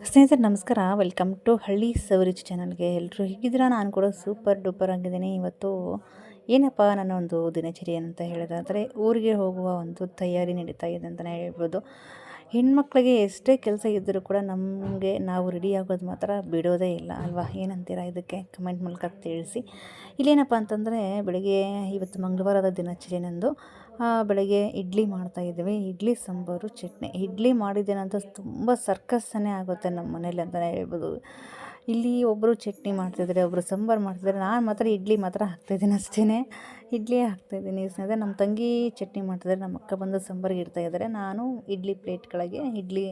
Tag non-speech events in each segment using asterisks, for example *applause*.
ಸ್ನೇಹಿತರೆ, ನಮಸ್ಕಾರ. Welcome to ಹಳ್ಳಿ ಸವರಿಚ್ ಚಾನಲ್ಗೆ ಎಲ್ಲರೂ ಹೇಗಿದ್ದೀರಾ? ನಾನು ಕೂಡ ಸೂಪರ್ ಡೂಪರ್ ಆಗಿದ್ದೀನಿ. ಇವತ್ತು ಏನಪ್ಪ ನನ್ನ ಒಂದು ದಿನಚರಿ ಅಂತ ಹೇಳಿದಾದರೆ, ಊರಿಗೆ ಹೋಗುವ ಒಂದು ತಯಾರಿ ನಡೀತಾ ಇದೆ ಅಂತಲೇ ಹೇಳ್ಬೋದು. ಹೆಣ್ಮಕ್ಳಿಗೆ ಎಷ್ಟೇ ಕೆಲಸ ಇದ್ದರೂ ಕೂಡ ನಮಗೆ ನಾವು ರೆಡಿ ಆಗೋದು ಮಾತ್ರ ಬಿಡೋದೇ ಇಲ್ಲ ಅಲ್ವಾ? ಏನಂತೀರಾ ಇದಕ್ಕೆ? ಕಮೆಂಟ್ ಮೂಲಕ ತಿಳಿಸಿ. ಇಲ್ಲೇನಪ್ಪ ಅಂತಂದರೆ, ಬೆಳಗ್ಗೆ ಇವತ್ತು ಮಂಗಳವಾರದ ದಿನಚರಿ ನಂದು. ಬೆಳಗ್ಗೆ ಇಡ್ಲಿ ಮಾಡ್ತಾಯಿದ್ದೀವಿ ಇಡ್ಲಿ, ಸಾಂಬಾರು, ಚಟ್ನಿ. ಇಡ್ಲಿ ಮಾಡಿದ್ದೇನಂತ ತುಂಬ ಸರ್ಕಸ್ಸನ್ನೇ ಆಗುತ್ತೆ ನಮ್ಮ ಮನೇಲಿ ಅಂತಲೇ ಹೇಳ್ಬೋದು. ಇಲ್ಲಿ ಒಬ್ಬರು ಚಟ್ನಿ ಮಾಡ್ತಿದ್ದಾರೆ ಒಬ್ಬರು ಸಾಂಬಾರು ಮಾಡ್ತಿದ್ದಾರೆ ನಾನು ಮಾತ್ರ ಇಡ್ಲಿ ಮಾತ್ರ ಹಾಕ್ತಾಯಿದ್ದೀನಿ ಅಷ್ಟೇ ಇಡ್ಲಿ ಹಾಕ್ತಾಯಿದ್ದೀನಿ ಸ್ನೇಹಿತರೆ ನಮ್ಮ ತಂಗಿ ಚಟ್ನಿ ಮಾಡ್ತಿದ್ದಾರೆ ನಮ್ಮ ಅಕ್ಕ ಬಂದು ಸಾಂಬಾರಿಗೆ ಇಡ್ತಾ ಇದ್ದಾರೆ. ನಾನು ಇಡ್ಲಿ ಪ್ಲೇಟ್ಗಳಿಗೆ ಇಡ್ಲಿ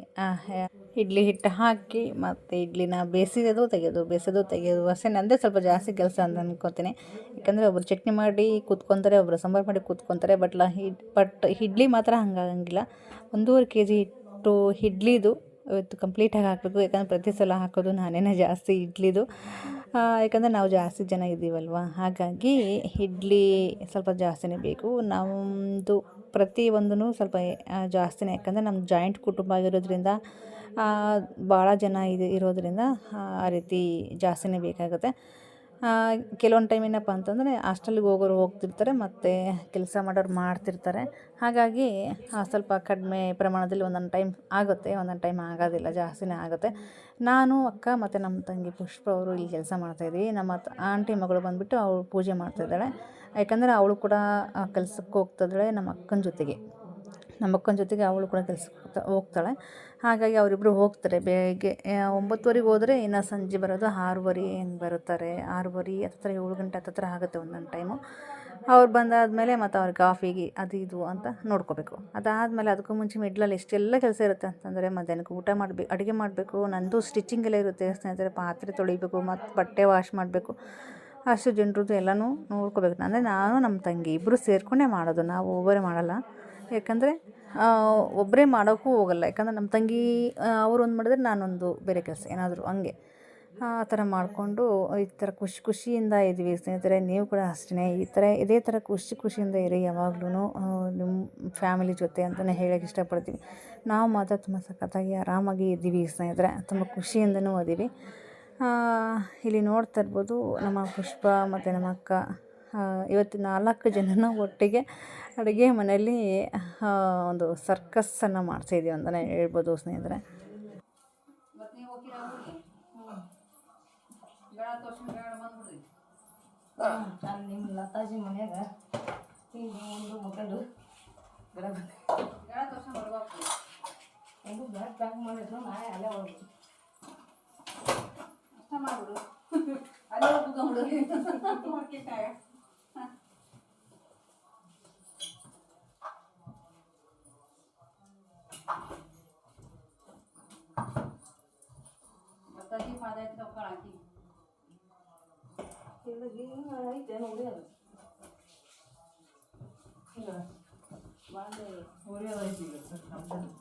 ಇಡ್ಲಿ ಹಿಟ್ಟು ಹಾಕಿ ಮತ್ತು ಇಡ್ಲಿನ ಬೇಯಿಸಿರೋದು ತೆಗೆಯೋದು, ಬೇಯಿಸೋದು ತೆಗೆಯೋದು. ಅಷ್ಟೇ ನಂದೇ ಸ್ವಲ್ಪ ಜಾಸ್ತಿ ಕೆಲಸ ಅಂತ ಅಂದ್ಕೋತೀನಿ ಯಾಕಂದರೆ ಒಬ್ಬರು ಚಟ್ನಿ ಮಾಡಿ ಕೂತ್ಕೊತಾರೆ ಒಬ್ಬರು ಸಾಂಬಾರು ಮಾಡಿ ಕೂತ್ಕೊತಾರೆ, ಬಟ್ ಹಿಡ್ ಬಟ್ ಇಡ್ಲಿ ಮಾತ್ರ ಹಂಗಾಗಂಗಿಲ್ಲ. ಒಂದೂವರೆ ಕೆ ಜಿ ಹಿಟ್ಟು ಇಡ್ಲಿದು, ಇವತ್ತು ಕಂಪ್ಲೀಟಾಗಿ ಹಾಕಬೇಕು. ಯಾಕಂದರೆ ಪ್ರತಿ ಸಲ ಹಾಕೋದು ನಾನೇನೇ ಜಾಸ್ತಿ ಇಡ್ಲಿದು. ಯಾಕಂದರೆ ನಾವು ಜಾಸ್ತಿ ಜನ ಇದ್ದೀವಲ್ವ? ಹಾಗಾಗಿ ಇಡ್ಲಿ ಸ್ವಲ್ಪ ಜಾಸ್ತಿನೇ ಬೇಕು. ನಮ್ಮದು ಪ್ರತಿಯೊಂದೂ ಸ್ವಲ್ಪ ಜಾಸ್ತಿನೇ. ಯಾಕಂದರೆ ನಮ್ಮ ಜಾಯಿಂಟ್ ಕುಟುಂಬ ಆಗಿರೋದ್ರಿಂದ ಭಾಳ ಜನ ಇದು, ಇರೋದರಿಂದ, ಆ ರೀತಿ ಜಾಸ್ತಿನೇ ಬೇಕಾಗುತ್ತೆ. ಕೆಲವೊಂದು ಟೈಮ್ ಏನಪ್ಪ ಅಂತಂದರೆ ಹಾಸ್ಟೆಲ್ಗೆ ಹೋಗೋರು ಹೋಗ್ತಿರ್ತಾರೆ, ಮತ್ತು ಕೆಲಸ ಮಾಡೋರು ಮಾಡ್ತಿರ್ತಾರೆ. ಹಾಗಾಗಿ ಸ್ವಲ್ಪ ಕಡಿಮೆ ಪ್ರಮಾಣದಲ್ಲಿ ಒಂದೊಂದು ಟೈಮ್ ಆಗುತ್ತೆ. ಒಂದೊಂದು ಟೈಮ್ ಆಗೋದಿಲ್ಲ, ಜಾಸ್ತಿನೇ ಆಗುತ್ತೆ. ನಾನು, ಅಕ್ಕ ಮತ್ತು ನಮ್ಮ ತಂಗಿ ಪುಷ್ಪ ಅವರು ಇಲ್ಲಿ ಕೆಲಸ ಮಾಡ್ತಾಯಿದ್ದೀವಿ ನಮ್ಮ ಆಂಟಿ ಮಗಳು ಬಂದುಬಿಟ್ಟು ಅವಳು ಪೂಜೆ ಮಾಡ್ತಾಯಿದ್ದಾಳೆ ಯಾಕಂದರೆ ಅವಳು ಕೂಡ ಕೆಲಸಕ್ಕೆ ಹೋಗ್ತಿದ್ದಾಳೆ ನಮ್ಮ ಅಕ್ಕನ ಜೊತೆಗೆ. ನಮ್ಮ ಅಕ್ಕನ ಜೊತೆಗೆ ಅವಳು ಕೂಡ ಕೆಲ್ಸಕ್ಕೆ ಹೋಗ್ತಾ ಹೋಗ್ತಾಳೆ. ಹಾಗಾಗಿ ಅವರಿಬ್ಬರು ಹೋಗ್ತಾರೆ. ಬೆಳಗ್ಗೆ ಒಂಬತ್ತುವರೆಗೆ ಹೋದರೆ ಇನ್ನು ಸಂಜೆ ಬರೋದು ಆರೂವರೆ ಹಿಂಗೆ ಬರುತ್ತಾರೆ. ಆರೂವರೆ ಹತ್ತಿರ ಏಳು ಗಂಟೆ ಹತ್ತಿರ ಆಗುತ್ತೆ ಒಂದೊಂದು ಟೈಮು ಅವ್ರು ಬಂದಾದಮೇಲೆ ಮತ್ತು ಅವ್ರಿಗೆ ಕಾಫಿಗೆ ಅದು ಇದು ಅಂತ ನೋಡ್ಕೋಬೇಕು. ಅದಾದಮೇಲೆ ಅದಕ್ಕೂ ಮುಂಚೆ ಮಿಡ್ಲಲ್ಲಿ ಎಷ್ಟೆಲ್ಲ ಕೆಲಸ ಇರುತ್ತೆ ಅಂತಂದರೆ ಮಧ್ಯಾಹ್ನಕ್ಕೆ ಊಟ ಮಾಡಬೇಕು ಅಡುಗೆ ಮಾಡಬೇಕು, ನಂದು ಸ್ಟಿಚಿಂಗ್ ಎಲ್ಲ ಇರುತ್ತೆ. ಸ್ನೇಹಿತರೆ, ಪಾತ್ರೆ ತೊಳಿಬೇಕು, ಮತ್ತು ಬಟ್ಟೆ ವಾಶ್ ಮಾಡಬೇಕು. ಅಷ್ಟು ಜನರದ್ದು ಎಲ್ಲನೂ ನೋಡ್ಕೋಬೇಕು. ಅಂದರೆ ನಾನು ನಮ್ಮ ತಂಗಿ ಇಬ್ಬರು ಸೇರಿಕೊಂಡೇ ಮಾಡೋದು. ನಾವು ಒಬ್ಬರೇ ಮಾಡಲ್ಲ. ಯಾಕಂದರೆ ಒಬ್ಬರೇ ಮಾಡೋಕ್ಕೂ ಹೋಗಲ್ಲ. ಯಾಕಂದರೆ ನಮ್ಮ ತಂಗಿ ಅವರು ಒಂದು ಮಾಡಿದ್ರೆ ನಾನೊಂದು ಬೇರೆ ಕೆಲಸ. ಏನಾದರೂ ಹಂಗೆ. ಆ ಥರ ಮಾಡಿಕೊಂಡು ಈ ಥರ ಖುಷಿ ಖುಷಿಯಿಂದ ಇದ್ದೀವಿ ಸ್ನೇಹಿತರೆ. ನೀವು ಕೂಡ ಅಷ್ಟೇ ಈ ಥರ ಇದೇ ಥರ ಖುಷಿ ಖುಷಿಯಿಂದ ಇರಿ ಯಾವಾಗ್ಲೂ ನಿಮ್ಮ ಫ್ಯಾಮಿಲಿ ಜೊತೆ ಅಂತಲೇ ಹೇಳೋಕ್ಕೆ ಇಷ್ಟಪಡ್ತೀವಿ. ನಾವು ಮಾತ್ರ ತುಂಬ ಸಖತ್ತಾಗಿ ಆರಾಮಾಗಿ ಇದ್ದೀವಿ ಸ್ನೇಹಿತರೆ. ತುಂಬ ಖುಷಿಯಿಂದನೂ ಅದೀವಿ ಇಲ್ಲಿ ನೋಡ್ತಾ ಇರ್ಬೋದು ನಮ್ಮ ಪುಷ್ಪ ಮತ್ತು ನಮ್ಮ ಅಕ್ಕ. ಇವತ್ತು ನಾಲ್ಕು ಜನನ ಒಟ್ಟಿಗೆ ಅಡುಗೆ ಮನೆಯಲ್ಲಿ ಒಂದು ಸರ್ಕಸ್ಸನ್ನು ಮಾಡ್ತಾಯಿದ್ದೀವಿ ಅಂತಲೇ ಹೇಳ್ಬೋದು ಸ್ನೇಹಿತರೆ. ನಾನು ನಿಮ್ಮ ಲತಾಜಿ ಮನ್ಯಾಗ ತಿಂದು ಉಂಡು ಮಕ್ಕಳು ಗಿಡ ಬಂದೆ ಒಂದು ಬ್ಯಾಗ್ ಪ್ಯಾಕ್ ಮಾಡಿದ್ರು ನಾಳೆ ಅಲ್ಲೇ ಹೋಗಿ ಅಷ್ಟ ಮಾಡ್ಬಿಡು ಅಲ್ಲೇ ಕುತ್ಕೊಂಡ್ಬಿಡು ಬತ್ತಾಗಿ ಪಾದಯಾತ್ರೆ ಹೋಗ್ತಾಳ ಆಕಿ ತಿಂಗಳಿಗೆ ಐತೆ ನೋಡಿ ಅದು ಇಲ್ಲ ಬಾಂಡೆ ಉರಿಯೋದೈತಿ ಈಗ ಸರ್ ನಮ್ದು. ಅದೇ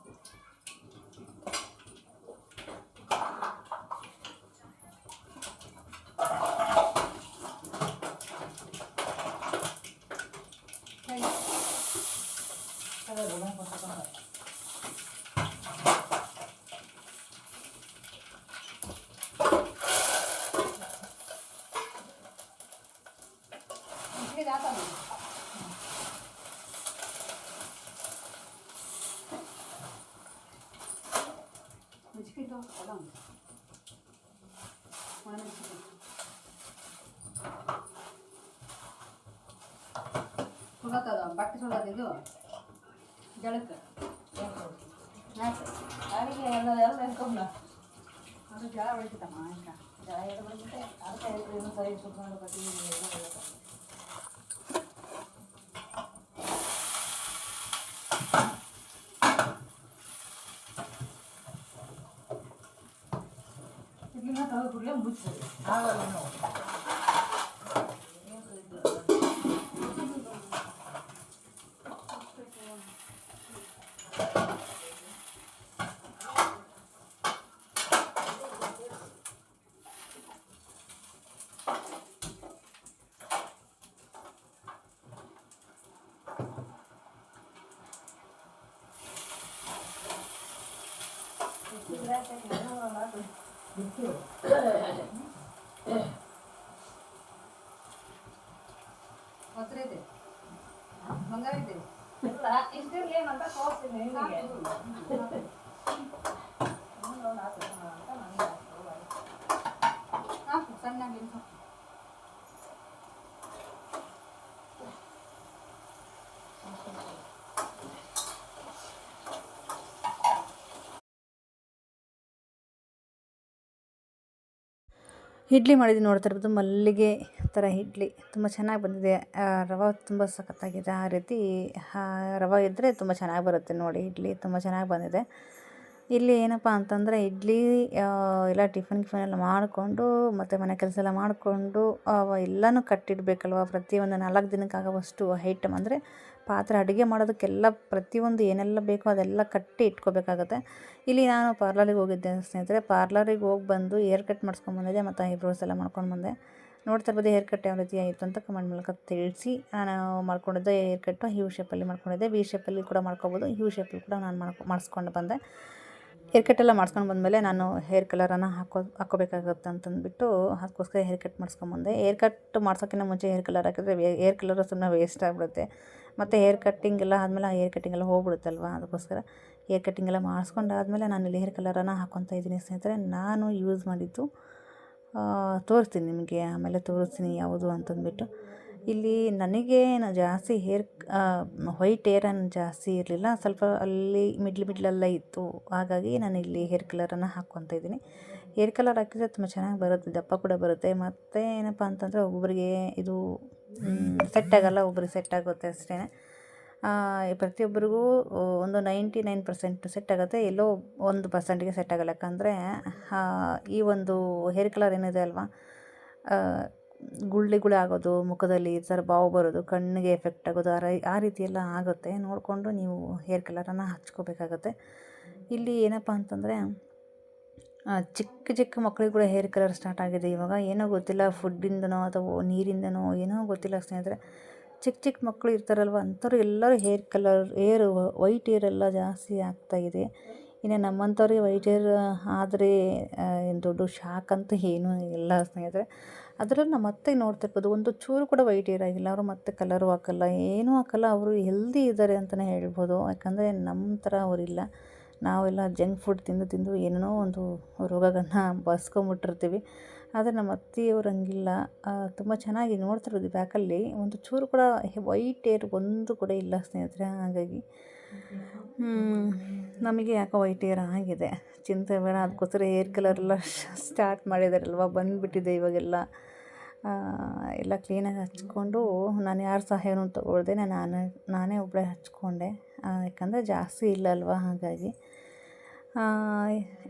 ಸುಡತ್ತದ ಬಟ್ಟೆ ಸುಡತ್ತ ಇದು? ಜಳಕ್ಕೆ ಯಾಕೆ? ಅಡಿಗೆ ಎಲ್ಲ ಎಲ್ಲ ಇಟ್ಕೊಂಡ ಅದು ಜಳ ಹೊಡಿತಮ್ಮ ಈಗ ಜಳ ಎಲ್ಲಿ ಬಂದ್ಬಿಟ್ಟೆ ಅದಕ್ಕೆ ಏನು ಸರಿ ಸುತ್ಕೊಂಡು ಕಟ್ಟಿ ಇದನ್ನ ತೆಗೆದು ಕೂಡಲೇ ಮುಚ್ಚಿದೆ ಆಗಲ್ಲ ನಾವು ಬಂಗಾರ ಇದೆ ಇಲ್ಲ ಇಷ್ಟಿರ್ಲಿ ಏನಂತ ತೋರಿಸ್ತೀನಿ ನಿಮಗೆ ಹಾಕು ಸಣ್ಣಗೆ ಹಾಕು. ಇಡ್ಲಿ ಮಾಡಿದ್ದು ನೋಡ್ತಾ ಇರ್ಬೋದು ಮಲ್ಲಿಗೆ ಥರ ಇಡ್ಲಿ. ತುಂಬ ಚೆನ್ನಾಗಿ ಬಂದಿದೆ. ರವೆ ತುಂಬ ಸಖತ್ತಾಗಿದೆ. ಆ ರೀತಿ ರವೆ ಇದ್ದರೆ ತುಂಬ ಚೆನ್ನಾಗಿ ಬರುತ್ತೆ ನೋಡಿ, ಇಡ್ಲಿ ತುಂಬ ಚೆನ್ನಾಗಿ ಬಂದಿದೆ. ಇಲ್ಲಿ ಏನಪ್ಪ ಅಂತಂದರೆ, ಇಡ್ಲಿ ಎಲ್ಲ ಟಿಫನ್ ಗಿಫನ್ ಎಲ್ಲ ಮಾಡಿಕೊಂಡು, ಮತ್ತು ಮನೆ ಕೆಲಸ ಎಲ್ಲ ಮಾಡಿಕೊಂಡು ಎಲ್ಲನೂ ಕಟ್ಟಿಡಬೇಕಲ್ವ ಪ್ರತಿಯೊಂದು ನಾಲ್ಕು ದಿನಕ್ಕಾಗುವಷ್ಟು ಐಟಮ್ ಅಂದರೆ ಪಾತ್ರೆ ಅಡುಗೆ ಮಾಡೋದಕ್ಕೆಲ್ಲ ಪ್ರತಿಯೊಂದು ಏನೆಲ್ಲ ಬೇಕೋ ಅದೆಲ್ಲ ಕಟ್ಟಿ ಇಟ್ಕೋಬೇಕಾಗತ್ತೆ. ಇಲ್ಲಿ ನಾನು ಪಾರ್ಲರಿಗೆ ಹೋಗಿದ್ದೆ ಸ್ನೇಹಿತರೆ. ಪಾರ್ಲರಿಗೆ ಹೋಗಿ ಬಂದು ಹೇರ್ ಕಟ್ ಮಾಡಿಸ್ಕೊಂಬಂದಿದ್ದೆ ಮತ್ತು ಐಬ್ರೋಸ್ ಎಲ್ಲ ಮಾಡ್ಕೊಂಡು ಬಂದೆ. ನೋಡ್ತಾ ಇರ್ಬೋದು ಹೇರ್ ಕಟ್ ಯಾವ ರೀತಿ ಆಯಿತು ಅಂತ ಕಮೆಂಟ್ ಮೂಲಕ ತಿಳಿಸಿ. ನಾನು ಮಾಡ್ಕೊಂಡಿದ್ದೆ ಹೇರ್ ಕಟ್ಟು ಯು ಶೇಪಲ್ಲಿ ಮಾಡ್ಕೊಂಡಿದ್ದೆ. ವಿ ಶೇಪಲ್ಲಿ ಕೂಡ ಮಾಡ್ಕೊಬೋದು. ಯು ಶೇಪಲ್ಲಿ ಕೂಡ ನಾನು ಮಾಡ್ಕೊ, ಮಾಡಿಸ್ಕೊಂಡು ಬಂದೆ. ಹೇರ್ ಕಟ್ ಎಲ್ಲ ಮಾಡಿಸ್ಕೊಂಡು ಬಂದಮೇಲೆ ನಾನು ಹೇರ್ ಕಲರನ್ನು ಹಾಕೋ ಹಾಕೋಬೇಕಾಗುತ್ತೆ ಅಂತಂದ್ಬಿಟ್ಟು ಅದಕ್ಕೋಸ್ಕರ ಹೇರ್ ಕಟ್ ಮಾಡಿಸ್ಕೊಂಬಂದೆ ಹೇರ್ ಕಟ್ ಮಾಡ್ಸೋಕ್ಕಿಂತ ಮುಂಚೆ ಹೇರ್ ಕಲರ್ ಹಾಕಿದ್ರೆ ಹೇರ್ ಕಲರ್ ಸುಮ್ಮನೆ ವೇಸ್ಟ್ ಆಗಿಬಿಡುತ್ತೆ. ಮತ್ತು ಹೇರ್ ಕಟ್ಟಿಂಗ್ ಎಲ್ಲ ಆದಮೇಲೆ ಆ ಹೇರ್ ಕಟ್ಟಿಂಗ್ ಎಲ್ಲ ಹೋಗ್ಬಿಡುತ್ತಲ್ವ? ಅದಕ್ಕೋಸ್ಕರ ಹೇರ್ ಕಟ್ಟಿಂಗ್ ಎಲ್ಲ ಮಾಡಿಸ್ಕೊಂಡಾದ್ಮೇಲೆ ನಾನು ಇಲ್ಲಿ ಹೇರ್ ಕಲರನ್ನು ಹಾಕ್ಕೊತಾ ಇದ್ದೀನಿ ಸ್ನೇಹಿತರೆ. ನಾನು ಯೂಸ್ ಮಾಡಿದ್ದು ತೋರಿಸ್ತೀನಿ ನಿಮಗೆ, ಆಮೇಲೆ ತೋರಿಸ್ತೀನಿ ಯಾವುದು ಅಂತಂದ್ಬಿಟ್ಟು. ಇಲ್ಲಿ ನನಗೆ ಜಾಸ್ತಿ ಹೇರ್ ವೈಟ್ ಹೇರ್ ಅನ್ನು ಜಾಸ್ತಿ ಇರಲಿಲ್ಲ. ಸ್ವಲ್ಪ ಅಲ್ಲಿ ಮಿಡ್ಲ್ ಮಿಡ್ಲೆಲ್ಲ ಇತ್ತು. ಹಾಗಾಗಿ ನಾನು ಇಲ್ಲಿ ಹೇರ್ ಕಲರನ್ನು ಹಾಕ್ಕೊತಾ ಇದ್ದೀನಿ. ಹೇರ್ ಕಲರ್ ಹಾಕಿದರೆ ತುಂಬ ಚೆನ್ನಾಗಿ ಬರುತ್ತೆ, ದಪ್ಪ ಕೂಡ ಬರುತ್ತೆ. ಮತ್ತು ಏನಪ್ಪ ಅಂತಂದರೆ ಒಬ್ಬೊಬ್ಬರಿಗೆ ಇದು ಸೆಟ್ ಆಗಲ್ಲ ಸೆಟ್ಟಾಗುತ್ತೆ ಅಷ್ಟೇ. ಪ್ರತಿಯೊಬ್ಬರಿಗೂ ಒಂದು ನೈಂಟಿ ನೈನ್ ಪರ್ಸೆಂಟ್ ಸೆಟ್ ಆಗುತ್ತೆ ಎಲ್ಲೋ ಒಂದು ಪರ್ಸೆಂಟಿಗೆ ಸೆಟ್ ಆಗಲ್ಲ ಯಾಕಂದರೆ ಈ ಒಂದು ಹೇರ್ ಕಲರ್ ಏನಿದೆ ಅಲ್ವಾ ಗುಳ್ಳೆಗಳಾಗೋದು ಮುಖದಲ್ಲಿ ಈ ಥರ ಬಾವು ಬರೋದು, ಕಣ್ಣಿಗೆ ಎಫೆಕ್ಟ್ ಆಗೋದು, ಆ ಆ ರೀತಿ ಎಲ್ಲ ಆಗುತ್ತೆ. ನೋಡಿಕೊಂಡು ನೀವು ಹೇರ್ ಕಲರನ್ನು ಹಚ್ಕೋಬೇಕಾಗತ್ತೆ. ಇಲ್ಲಿ ಏನಪ್ಪ ಅಂತಂದರೆ ಚಿಕ್ಕ ಚಿಕ್ಕ ಮಕ್ಕಳಿಗೆ ಕೂಡ ಹೇರ್ ಕಲರ್ ಸ್ಟಾರ್ಟ್ ಆಗಿದೆ. ಇವಾಗ ಏನೋ ಗೊತ್ತಿಲ್ಲ, ಫುಡ್ಡಿಂದನೋ ಅಥವಾ ನೀರಿಂದನೋ ಏನೋ ಗೊತ್ತಿಲ್ಲ ಸ್ನೇಹಿತರೆ. ಚಿಕ್ಕ ಚಿಕ್ಕ ಮಕ್ಕಳು ಇರ್ತಾರಲ್ವ, ಅಂಥವ್ರು ಎಲ್ಲರೂ hair colour, hair white hair ಎಲ್ಲ ಜಾಸ್ತಿ ಇದೆ. ಇನ್ನು ನಮ್ಮಂಥವ್ರಿಗೆ ವೈಟ್ ಹೇರ್ ಆದರೆ ಏನು ದೊಡ್ಡ ಶಾಕ್ ಅಂತ ಏನೂ ಇಲ್ಲ ಸ್ನೇಹಿತರೆ. ಅದರಲ್ಲಿ ನಮ್ಮ ಅತ್ತೆ ನೋಡ್ತಿರ್ಬೋದು ಒಂದು ಚೂರು ಕೂಡ ವೈಟ್ ಹೇರ್ ಆಗಿಲ್ಲ, ಅವರು ಮತ್ತೆ ಕಲರು ಹಾಕಲ್ಲ, ಏನೂ ಹಾಕಲ್ಲ, ಅವರು ಹೆಲ್ದಿ ಇದ್ದಾರೆ ಅಂತಲೇ ಹೇಳ್ಬೋದು. ಯಾಕಂದರೆ ನಮ್ಮ ಥರ ಅವರಿಲ್ಲ. ನಾವೆಲ್ಲ ಜಂಕ್ ಫುಡ್ ತಿಂದು ತಿಂದು ಏನೇನೋ ಒಂದು ರೋಗಗಳನ್ನ ಬಸ್ಕೊಂಬಿಟ್ಟಿರ್ತೀವಿ. ಆದರೆ ನಮ್ಮ ಅತ್ತೆಯವ್ರು ಹಂಗಿಲ್ಲ. ತುಂಬ ಚೆನ್ನಾಗಿ ನೋಡ್ತಿರೋದು ಬ್ಯಾಕಲ್ಲಿ. ಒಂದು ಚೂರು ಕೂಡ ವೈಟ್ ಏರ್ ಒಂದು ಕೂಡ ಇಲ್ಲ ಸ್ನೇಹಿತರೆ, ಹಾಗಾಗಿ. ನಮಗೆ ಯಾಕೋ ವೈಟ್ ಏರ್ ಆಗಿದೆ. ಚಿಂತೆ ಬೇಡ, ಅದಕ್ಕೋಸ್ಕರ ಕಲರ್ ಕಲರೆಲ್ಲ ಸ್ಟಾರ್ಟ್ ಮಾಡಿದಾರಲ್ವ? ಬಂದುಬಿಟ್ಟಿದೆ ಇವಾಗೆಲ್ಲ. ಎಲ್ಲ ಕ್ಲೀನಾಗಿ ಹಚ್ಕೊಂಡು ನಾನು ಯಾರ ಸಹಾಯನೂ ತೊಗೊಳ್ದೆ ನಾನು, ನಾನೇ ಒಬ್ಬಳೇ ಹಚ್ಕೊಂಡೆ. ಯಾಕಂದರೆ ಜಾಸ್ತಿ ಇಲ್ಲ ಅಲ್ವಾ ಹಾಗಾಗಿ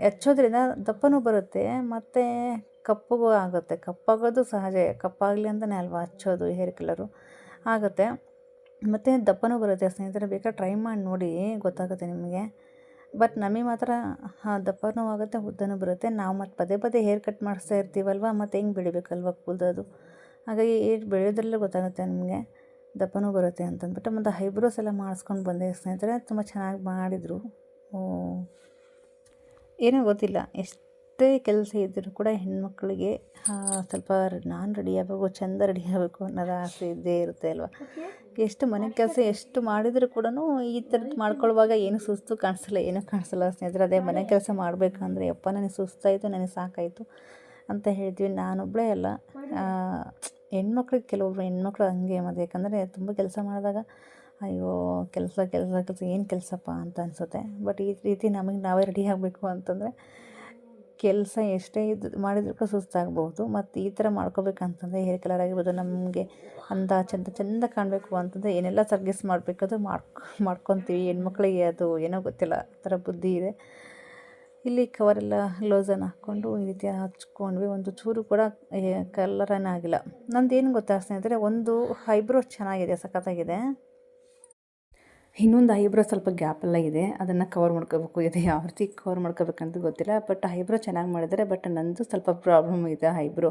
ಹಚ್ಚೋದ್ರಿಂದ ದಪ್ಪನೂ ಬರುತ್ತೆ, ಮತ್ತು ಕಪ್ಪಗೂ ಆಗುತ್ತೆ. ಕಪ್ಪಾಗೋದು ಸಹಜ, ಕಪ್ಪಾಗಲಿ ಅಂತಲೇ ಅಲ್ವಾ ಹಚ್ಚೋದು ಹೇರ್ ಕಲರು ಆಗುತ್ತೆ. ಮತ್ತು ದಪ್ಪನೂ ಬರುತ್ತೆ. ಸ್ನೇಹಿತರೆ, ಬೇಕಾದ್ರೆ ಟ್ರೈ ಮಾಡಿ ನೋಡಿ, ಗೊತ್ತಾಗುತ್ತೆ ನಿಮಗೆ. ಬಟ್ ನಮಗೆ ಮಾತ್ರ ದಪ್ಪನೂ ಆಗುತ್ತೆ ಉದ್ದನೂ ಬರುತ್ತೆ. ನಾವು ಮತ್ತು ಪದೇ ಪದೇ ಹೇರ್ ಕಟ್ ಮಾಡಿಸ್ತಾ ಇರ್ತೀವಲ್ವ, ಮತ್ತು ಹೆಂಗೆ ಬೆಳಿಬೇಕಲ್ವ ಕೂದಲು ಹಾಗಾಗಿ ಬೆಳೆಯೋದ್ರಲ್ಲೇ ಗೊತ್ತಾಗುತ್ತೆ ನಿಮಗೆ, ದಪ್ಪನೂ ಬರುತ್ತೆ ಅಂತಂದ್ಬಿಟ್ಟು. ಮತ್ತು ಹೈಬ್ರೋಸ್ ಎಲ್ಲ ಮಾಡಿಸ್ಕೊಂಡು ಬಂದೆ ಸ್ನೇಹಿತರೆ, ತುಂಬ ಚೆನ್ನಾಗಿ ಮಾಡಿದರು. ಏನೋ ಗೊತ್ತಿಲ್ಲ, ಎಷ್ಟೇ ಕೆಲಸ ಇದ್ದರೂ ಕೂಡ ಹೆಣ್ಮಕ್ಳಿಗೆ ಸ್ವಲ್ಪ ನಾನು ರೆಡಿ ಆಗಬೇಕು, ಚೆಂದ ರೆಡಿ ಆಗಬೇಕು ಅನ್ನೋದು ಆಸೆ ಇದ್ದೇ ಇರುತ್ತೆ ಅಲ್ವಾ? ಎಷ್ಟು ಮನೆ ಕೆಲಸ ಎಷ್ಟು ಮಾಡಿದರೂ ಕೂಡ ಈ ಥರದ್ದು ಮಾಡ್ಕೊಳ್ಳುವಾಗ ಏನು ಸುಸ್ತು ಕಾಣಿಸಲ್ಲ, ಏನೂ ಕಾಣಿಸಲ್ಲ ಸ್ನೇಹಿತರೆ. ಅದೇ ಮನೆ ಕೆಲಸ ಮಾಡಬೇಕಂದ್ರೆ ಯಪ್ಪ ನನಗೆ ಸುಸ್ತಾಯಿತು, ನನಗೆ ಸಾಕಾಯಿತು ಅಂತ ಹೇಳ್ತೀವಿ. ನಾನೊಬ್ಬಳೇ ಅಲ್ಲ. ಹೆಣ್ಮಕ್ಳಿಗೆ ಕೆಲವೊಬ್ರು ಹೆಣ್ಮಕ್ಳು ಹಂಗೆ ಮತ್ತು ಯಾಕಂದರೆ ತುಂಬ ಕೆಲಸ ಮಾಡಿದಾಗ, ಅಯ್ಯೋ, ಕೆಲಸ ಕೆಲಸ ಕೆಲಸ, ಏನು ಕೆಲಸಪ್ಪ ಅಂತ ಅನಿಸುತ್ತೆ. ಬಟ್ ಈ ರೀತಿ ನಮಗೆ ನಾವೇ ರೆಡಿ ಆಗಬೇಕು ಅಂತಂದರೆ ಕೆಲಸ ಎಷ್ಟೇ ಇದು ಮಾಡಿದ್ರೂ ಸುಸ್ತಾಗಬಹುದು ಮತ್ತು ಈ ಥರ ಮಾಡ್ಕೋಬೇಕಂತಂದರೆ ಹೇರ್ ಕಲರ್ ಆಗಿರ್ಬೋದು, ನಮಗೆ ಅಂದ ಚಂದ ಚಂದ ಕಾಣಬೇಕು ಅಂತಂದರೆ ಏನೆಲ್ಲ ಸರ್ವಿಸ್ ಮಾಡಬೇಕು ಅದು ಮಾಡ್ಕೊ *laughs* ಮಾಡ್ಕೊತೀವಿ. ಹೆಣ್ಮಕ್ಳಿಗೆ ಅದು ಏನೋ ಗೊತ್ತಿಲ್ಲ, ಆ ಥರ ಬುದ್ಧಿ ಇದೆ. ಇಲ್ಲಿ ಕವರೆಲ್ಲ ಲೋಸನ್ನು ಹಾಕ್ಕೊಂಡು ಈ ರೀತಿ ಹಚ್ಕೊಂಡ್ವಿ. ಒಂದು ಚೂರು ಕೂಡ ಕಲರನೇ ಆಗಿಲ್ಲ. ನಂದು ಏನು ಗೊತ್ತಾ ಸ್ನೇಹಿತರೆ, ಒಂದು ಐಬ್ರೋ ಚೆನ್ನಾಗಿದೆ, ಸಖತ್ತಾಗಿದೆ. ಇನ್ನೊಂದು ಐಬ್ರೋ ಸ್ವಲ್ಪ ಗ್ಯಾಪ್ ಎಲ್ಲ ಇದೆ. ಅದನ್ನು ಕವರ್ ಮಾಡ್ಕೋಬೇಕು. ಇದು ಯಾವ ರೀತಿ ಕವರ್ ಮಾಡ್ಕೋಬೇಕಂತ ಗೊತ್ತಿಲ್ಲ. ಬಟ್ ಐಬ್ರೋ ಚೆನ್ನಾಗಿ ಮಾಡಿದರೆ ಬಟ್ ನಂದು ಸ್ವಲ್ಪ ಪ್ರಾಬ್ಲಮ್ ಇದೆ ಐಬ್ರೋ.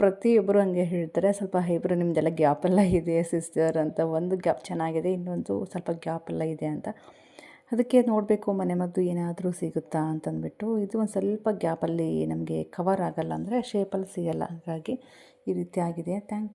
ಪ್ರತಿಯೊಬ್ಬರು ಹಂಗೆ ಹೇಳ್ತಾರೆ. ಸ್ವಲ್ಪ ಐಬ್ರೋ ನಿಮ್ಮದೆಲ್ಲ ಗ್ಯಾಪ್ ಎಲ್ಲ ಇದೆ ಸಿಸ್ಟರ್ ಅಂತ. ಒಂದು ಗ್ಯಾಪ್ ಚೆನ್ನಾಗಿದೆ, ಇನ್ನೊಂದು ಸ್ವಲ್ಪ ಗ್ಯಾಪ್ ಎಲ್ಲ ಇದೆ ಅಂತ. ಅದಕ್ಕೆ ನೋಡಬೇಕು ಮನೆಮದ್ದು ಏನಾದರೂ ಸಿಗುತ್ತಾ ಅಂತಂದ್ಬಿಟ್ಟು. ಇದು ಒಂದು ಸ್ವಲ್ಪ ಗ್ಯಾಪಲ್ಲಿ ನಮಗೆ ಕವರ್ ಆಗಲ್ಲ ಅಂದರೆ ಶೇಪಲ್ಲಿ ಸಿಗಲ್ಲ. ಹಾಗಾಗಿ ಈ ರೀತಿ ಆಗಿದೆ. ಥ್ಯಾಂಕ್